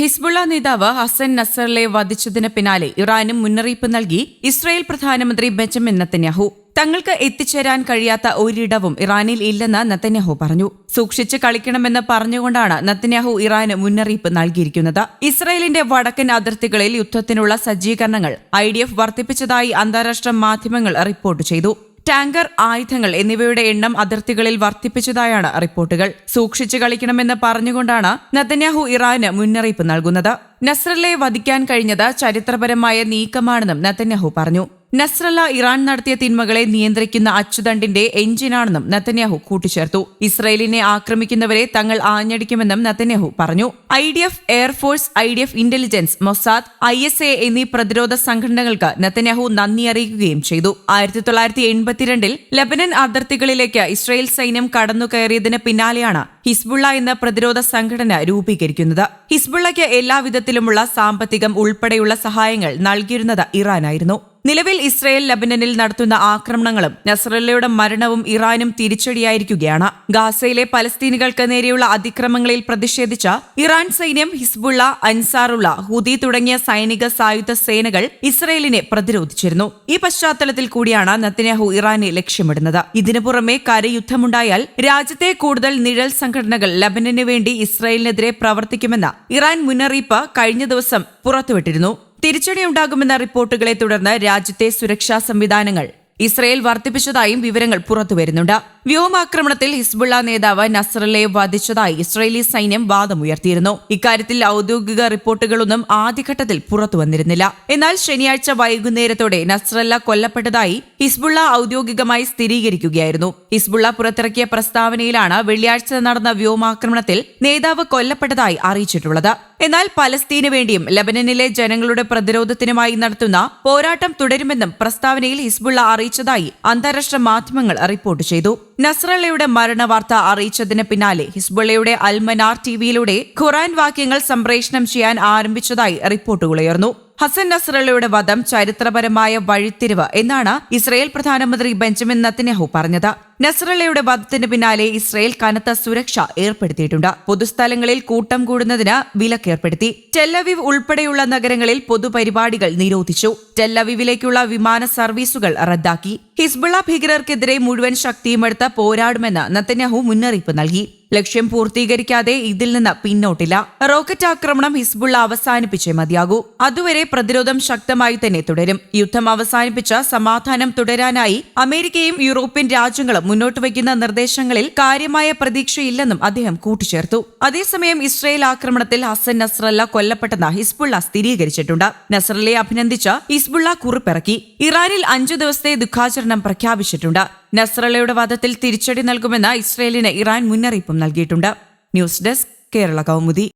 Hezbollah നേതാവ് ഹസൻ നസറിലെ വധിച്ചതിന് പിന്നാലെ ഇറാനും മുന്നറിയിപ്പ് നൽകി ഇസ്രായേൽ പ്രധാനമന്ത്രി ബെഞ്ചമിൻ നത്തന്യാഹു തങ്ങൾക്ക് എത്തിച്ചേരാൻ കഴിയാത്ത ഒരിടവും ഇറാനിൽ ഇല്ലെന്ന് നത്തന്യാഹു പറഞ്ഞു. സൂക്ഷിച്ച് കളിക്കണമെന്ന് പറഞ്ഞുകൊണ്ടാണ് നത്തന്യാഹു ഇറാന് മുന്നറിയിപ്പ് നൽകിയിരിക്കുന്നത്. ഇസ്രായേലിന്റെ വടക്കൻ അതിർത്തികളിൽ യുദ്ധത്തിനുള്ള സജ്ജീകരണങ്ങൾ ഐ വർദ്ധിപ്പിച്ചതായി അന്താരാഷ്ട്ര മാധ്യമങ്ങൾ റിപ്പോർട്ട് ചെയ്തു. ടാങ്കർ ആയുധങ്ങൾ എന്നിവയുടെ എണ്ണം അതിർത്തികളിൽ വർദ്ധിപ്പിച്ചതായാണ് റിപ്പോർട്ടുകൾ. സൂക്ഷിച്ചു കളിക്കണമെന്ന് പറഞ്ഞുകൊണ്ടാണ് നതന്യാഹു ഇറാന് മുന്നറിയിപ്പ് നൽകുന്നത്. നസ്രലെ വധിക്കാൻ കഴിഞ്ഞത് ചരിത്രപരമായ നീക്കമാണെന്നും നതന്യാഹു പറഞ്ഞു. നസ്രല്ല ഇറാൻ നടത്തിയ തിന്മകളെ നിയന്ത്രിക്കുന്ന അച്ചുതണ്ടിന്റെ എഞ്ചിനാണെന്നും നത്തന്യാഹു കൂട്ടിച്ചേർത്തു. ഇസ്രയേലിനെ ആക്രമിക്കുന്നവരെ തങ്ങൾ ആഞ്ഞടിക്കുമെന്നും നത്തന്യാഹു പറഞ്ഞു. I D F air force I D F intelligence Mossad I S A എന്നീ പ്രതിരോധ സംഘടനകൾക്ക് നത്തന്യാഹു നന്ദി അറിയിക്കുകയും ചെയ്തു. ആയിരത്തി തൊള്ളായിരത്തി എൺപത്തിരണ്ടിൽ ലബനൻ അതിർത്തികളിലേക്ക് ഇസ്രയേൽ സൈന്യം കടന്നു കയറിയതിന് പിന്നാലെയാണ് ഹിസ്ബുള്ള എന്ന പ്രതിരോധ സംഘടന രൂപീകരിക്കുന്നത്. ഹിസ്ബുള്ളയ്ക്ക് എല്ലാവിധത്തിലുമുള്ള സാമ്പത്തികം ഉൾപ്പെടെയുള്ള സഹായങ്ങൾ നൽകിയിരുന്നത് ഇറാനായിരുന്നു. നിലവിൽ ഇസ്രയേൽ ലബനനിൽ നടത്തുന്ന ആക്രമണങ്ങളും നസറല്ലയുടെ മരണവും ഇറാനും തിരിച്ചടിയായിരിക്കുകയാണ്. ഗാസയിലെ പലസ്തീനികൾക്ക് നേരെയുള്ള അതിക്രമങ്ങളിൽ പ്രതിഷേധിച്ച ഇറാൻ സൈന്യം ഹിസ്ബുള്ള അൻസാറുള്ള ഹുദി തുടങ്ങിയ സൈനിക സായുധ സേനകൾ ഇസ്രയേലിനെ പ്രതിരോധിച്ചിരുന്നു. ഈ പശ്ചാത്തലത്തിൽ കൂടിയാണ് നത്തന്യാഹു ഇറാനെ ലക്ഷ്യമിടുന്നത്. ഇതിനു പുറമെ കരയുദ്ധമുണ്ടായാൽ രാജ്യത്തെ കൂടുതൽ നിഴൽ സംഘടനകൾ ലബനന് വേണ്ടി ഇസ്രയേലിനെതിരെ പ്രവർത്തിക്കുമെന്ന ഇറാൻ മുന്നറിയിപ്പ് കഴിഞ്ഞ ദിവസം പുറത്തുവിട്ടിരുന്നു. തിരിച്ചടിയുണ്ടാകുമെന്ന റിപ്പോർട്ടുകളെ തുടർന്ന് രാജ്യത്തെ സുരക്ഷാ സംവിധാനങ്ങൾ ഇസ്രയേൽ വർദ്ധിപ്പിച്ചതായും വിവരങ്ങൾ പുറത്തുവരുന്നുണ്ട്. വ്യോമാക്രമണത്തിൽ ഹിസ്ബുള്ള നേതാവ് നസറലെ വധിച്ചതായി ഇസ്രയേലി സൈന്യം വാദമുയർത്തിയിരുന്നു. ഇക്കാര്യത്തിൽ ഔദ്യോഗിക റിപ്പോർട്ടുകളൊന്നും ആദ്യഘട്ടത്തിൽ പുറത്തുവന്നിരുന്നില്ല എന്നാൽ ശനിയാഴ്ച വൈകുന്നേരത്തോടെ നസ്രല്ല കൊല്ലപ്പെട്ടതായി ഹിസ്ബുള്ള ഔദ്യോഗികമായി സ്ഥിരീകരിക്കുകയായിരുന്നു. ഹിസ്ബുള്ള പുറത്തിറക്കിയ പ്രസ്താവനയിലാണ് വെള്ളിയാഴ്ച നടന്ന വ്യോമാക്രമണത്തിൽ നേതാവ് കൊല്ലപ്പെട്ടതായി അറിയിച്ചിട്ടുള്ളത്. എന്നാൽ പലസ്തീന് വേണ്ടിയും ലബനനിലെ ജനങ്ങളുടെ പ്രതിരോധത്തിനുമായി നടത്തുന്ന പോരാട്ടം തുടരുമെന്നും പ്രസ്താവനയിൽ ഹിസ്ബുള്ള അറിയിച്ചതായി അന്താരാഷ്ട്ര മാധ്യമങ്ങൾ റിപ്പോർട്ട് ചെയ്തു. നസ്രള്ളയുടെ മരണവാർത്ത അറിയിച്ചതിന് പിന്നാലെ ഹിസ്ബുള്ളയുടെ അൽമനാർ ടിവിയിലൂടെ ഖുറാൻ വാക്യങ്ങൾ സംപ്രേഷണം ചെയ്യാൻ ആരംഭിച്ചതായി റിപ്പോർട്ടുകളുയർന്നു ഹസൻ നസ്രള്ളയുടെ വധം ചരിത്രപരമായ വഴിത്തിരിവ് എന്നാണ് ഇസ്രയേൽ പ്രധാനമന്ത്രി ബെഞ്ചമിൻ നത്തന്യാഹു പറഞ്ഞത്. നസ്രള്ളയുടെ വധത്തിന് പിന്നാലെ ഇസ്രയേൽ കനത്ത സുരക്ഷ ഏർപ്പെടുത്തിയിട്ടുണ്ട്. പൊതുസ്ഥലങ്ങളിൽ കൂട്ടം കൂടുന്നതിന് വിലക്കേർപ്പെടുത്തി. ടെല്ലവിവ് ഉൾപ്പെടെയുള്ള നഗരങ്ങളിൽ പൊതുപരിപാടികൾ നിരോധിച്ചു. ടെല്ലവിവിലേക്കുള്ള വിമാന സർവീസുകൾ റദ്ദാക്കി. ഹിസ്ബുള്ള ഭീകരർക്കെതിരെ മുഴുവൻ ശക്തിയുമെടുത്ത് പോരാടുമെന്ന് നത്തന്യാഹു മുന്നറിയിപ്പ് നൽകി. ലക്ഷ്യം പൂർത്തീകരിക്കാതെ ഇതിൽ നിന്ന് പിന്നോട്ടില്ല. റോക്കറ്റ് ആക്രമണം ഹിസ്ബുള്ള അവസാനിപ്പിച്ചേ മതിയാകൂ. അതുവരെ പ്രതിരോധം ശക്തമായി തന്നെ തുടരും. യുദ്ധം അവസാനിപ്പിച്ച് സമാധാനം തുടരാനായി അമേരിക്കയും യൂറോപ്യൻ രാജ്യങ്ങളും മുന്നോട്ട് വയ്ക്കുന്ന നിർദ്ദേശങ്ങളിൽ കാര്യമായ പ്രതീക്ഷയില്ലെന്നും അദ്ദേഹം കൂട്ടിച്ചേർത്തു. അതേസമയം ഇസ്രയേൽ ആക്രമണത്തിൽ ഹസൻ നസ്രല്ല കൊല്ലപ്പെട്ടെന്ന് ഹിസ്ബുള്ള സ്ഥിരീകരിച്ചിട്ടുണ്ട്. നസ്രല്ലയെ അഭിനന്ദിച്ച ഹിസ്ബുള്ള കുറിപ്പിറക്കി. ഇറാനിൽ അഞ്ചു ദിവസത്തെ ദുഃഖാചരണം പ്രഖ്യാപിച്ചിട്ടുണ്ട്. നസ്രല്ലയുടെ വധത്തിൽ തിരിച്ചടി നൽകുമെന്ന് ഇസ്രയേലിന് ഇറാൻ മുന്നറിയിപ്പും നൽകിയിട്ടുണ്ട്. News desk Kerala Kaumudi.